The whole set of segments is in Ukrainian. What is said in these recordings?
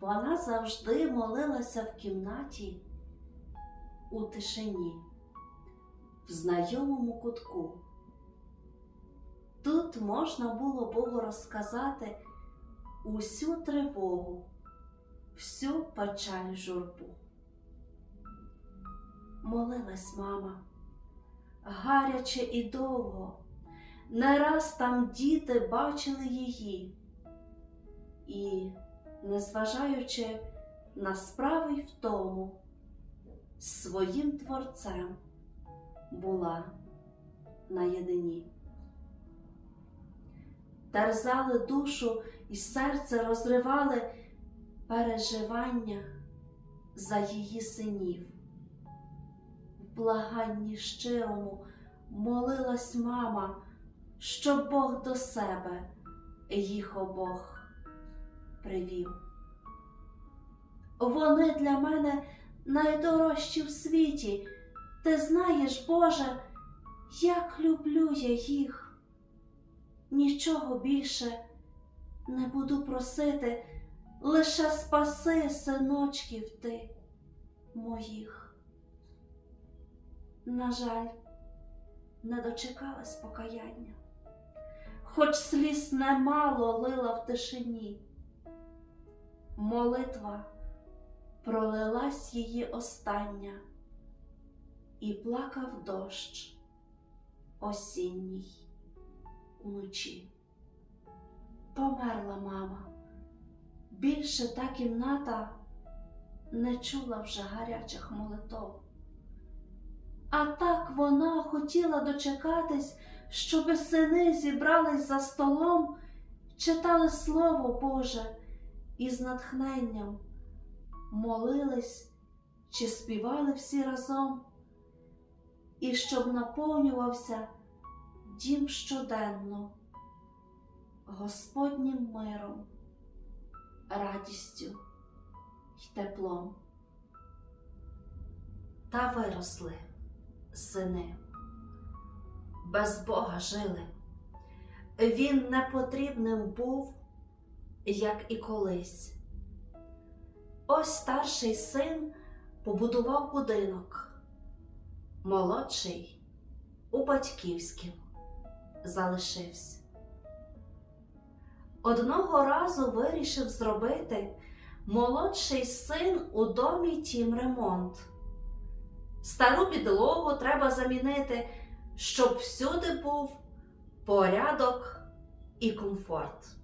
Вона завжди молилася в кімнаті у тишині, в знайомому кутку. Тут можна було Богу розказати усю тривогу, всю печаль журбу. Молилась мама, гаряче і довго, не раз там діти бачили її. І, незважаючи на справи й втому, своїм творцем була наєдині. Терзали душу і серце розривали переживання за її синів. В благанні щирому молилась мама, щоб Бог до себе їх обох привів. Вони для мене найдорожчі в світі. Ти знаєш, Боже, як люблю я їх. Нічого більше не буду просити, лише спаси синочків ти моїх. На жаль, не дочекалась покаяння, хоч сліз немало лила в тишині. Молитва пролилась її остання, і плакав дощ осінній уночі. Померла мама, більше та кімната не чула вже гарячих молитов. А так вона хотіла дочекатись, щоби сини зібрались за столом, читали Слово Боже і з натхненням молились чи співали всі разом, і щоб наповнювався дім щоденно Господнім миром, радістю й теплом. Та виросли сини, без Бога жили. Він непотрібним був, як і колись. Ось старший син побудував будинок, молодший у батьківським залишився. Одного разу вирішив зробити молодший син у домі тім ремонт. Стару підлогу треба замінити, щоб всюди був порядок і комфорт.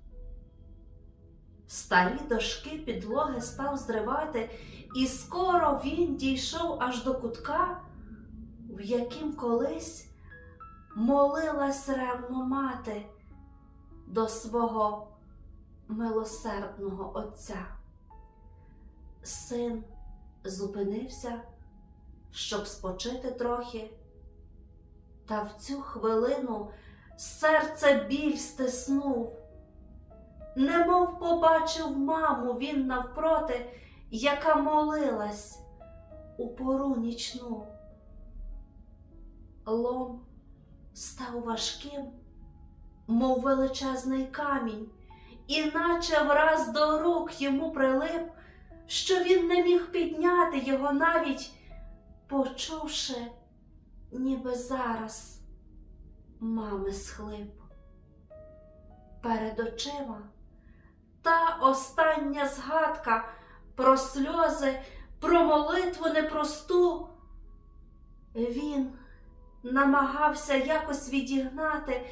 Старі дошки підлоги став зривати, і скоро він дійшов аж до кутка, в яким колись молилась ревно мати до свого милосердного Отця. Син зупинився, щоб спочити трохи, та в цю хвилину серце біль стиснув. Немов побачив маму він навпроти, яка молилась у пору нічну. Лом став важким, мов величезний камінь, і наче враз до рук йому прилип, що він не міг підняти його навіть, почувши, ніби зараз мами схлип. Перед очима та остання згадка про сльози, про молитву непросту. Він намагався якось відігнати,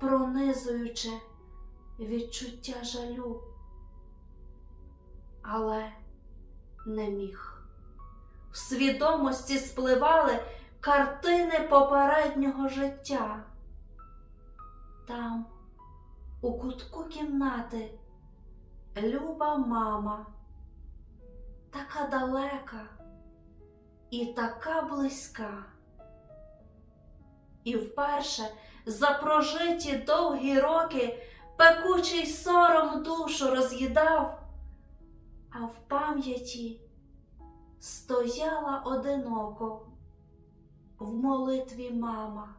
пронизуючи відчуття жалю, але не міг. В свідомості спливали картини попереднього життя. Там, у кутку кімнати, люба мама, така далека і така близька. І вперше за прожиті довгі роки пекучий сором душу роз'їдав, а в пам'яті стояла одиноко в молитві мама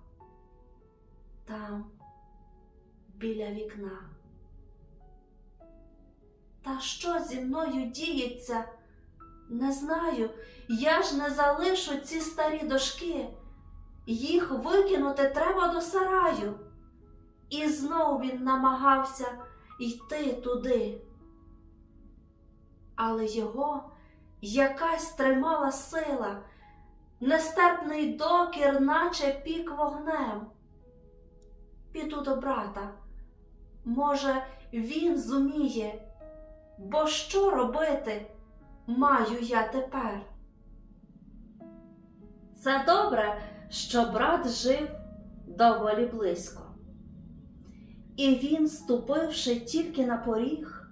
там біля вікна. Та що зі мною діється? Не знаю, я ж не залишу ці старі дошки. Їх викинути треба до сараю. І знов він намагався йти туди. Але його якась тримала сила, нестерпний докір, наче пік вогнем. Піду до брата. Може, він зуміє, бо що робити маю я тепер? Це добре, що брат жив доволі близько. І він, ступивши тільки на поріг,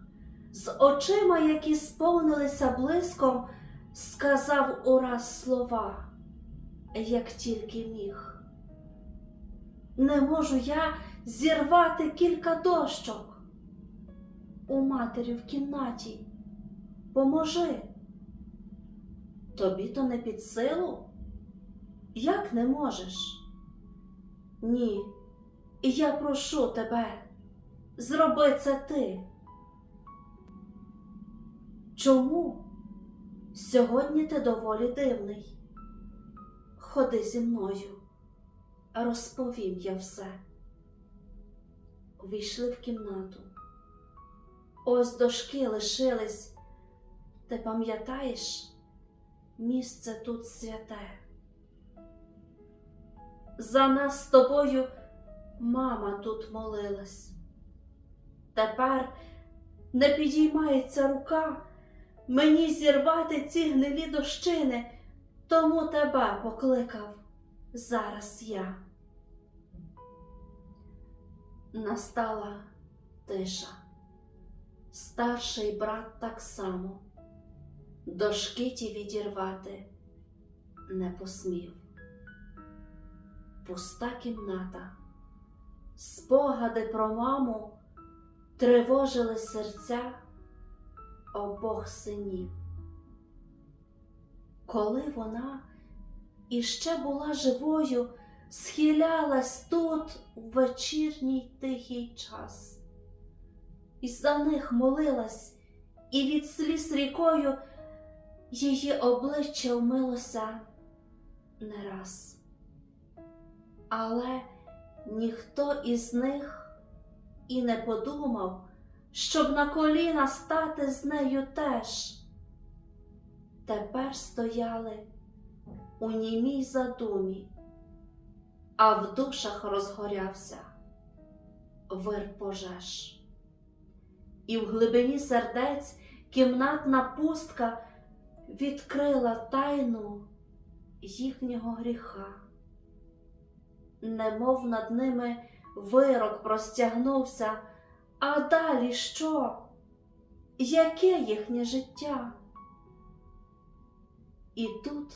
з очима, які сповнилися блиском, сказав ураз слова, як тільки міг. Не можу я зірвати кілька дощок. У матері в кімнаті поможи. Тобі то не під силу? Як не можеш? Ні, я прошу тебе, зроби це ти. Чому? Сьогодні ти доволі дивний. Ходи зі мною, розповім я все. Війшли в кімнату. Ось дошки лишились. Ти пам'ятаєш, місце тут святе. За нас з тобою мама тут молилась. Тепер не підіймається рука мені зірвати ці гнилі дощини, тому тебе покликав зараз я. Настала тиша. Старший брат так само дошки ті відірвати не посмів. Пуста кімната, спогади про маму тривожили серця обох синів. Коли вона іще була живою, схилялась тут у вечірній тихий час, і за них молилась, і від сліз рікою її обличчя вмилося не раз. Але ніхто із них і не подумав, щоб на коліна стати з нею теж. Тепер стояли у німій задумі, а в душах розгорявся вир пожеж. І в глибині сердець кімнатна пустка відкрила тайну їхнього гріха, немов над ними вирок простягнувся, а далі що? Яке їхнє життя? І тут,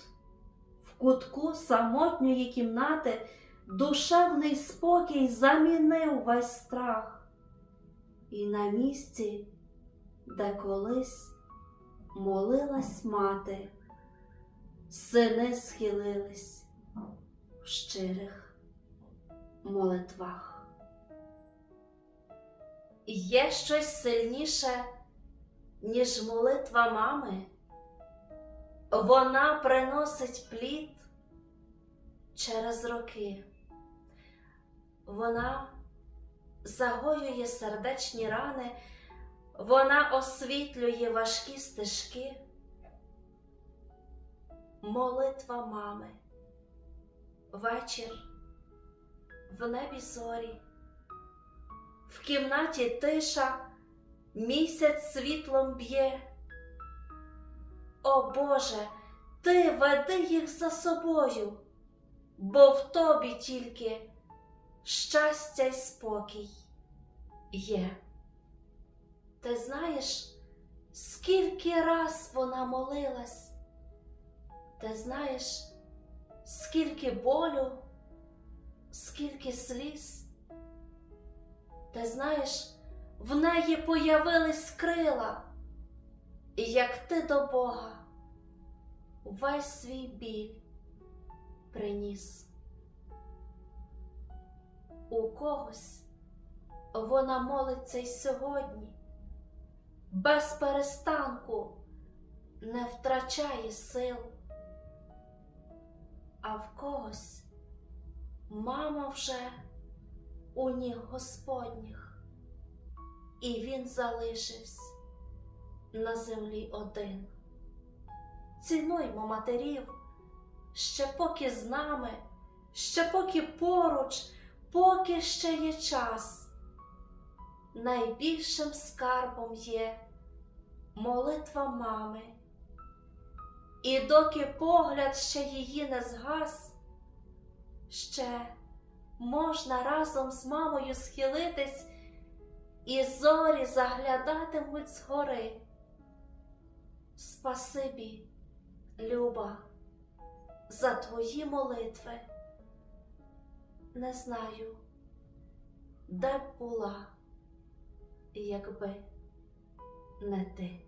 в кутку самотньої кімнати, душевний спокій замінив весь страх, і на місці, де колись молилась мати, сини схилились в щирих молитвах. Є щось сильніше, ніж молитва мами. Вона приносить плід через роки. Вона загоює сердечні рани, вона освітлює важкі стежки. Молитва мами, вечір в небі зорі, в кімнаті тиша, місяць світлом б'є. О Боже, Ти веди їх за собою, бо в тобі тільки щастя й спокій є. Ти знаєш, скільки раз вона молилась, ти знаєш, скільки болю, скільки сліз, ти знаєш, в неї появились крила. І як ти до Бога весь свій біль приніс. У когось. Вона молиться й сьогодні, без перестанку не втрачає сил, а в когось мама вже у ніг Господніх, і він залишився на землі один. Цінуймо матерів, ще поки з нами, ще поки поруч, поки ще є час. Найбільшим скарбом є молитва мами. І доки погляд ще її не згас, ще можна разом з мамою схилитись, і зорі заглядатимуть згори. Спасибі, Люба, за твої молитви. Не знаю, де б була, якби не ти.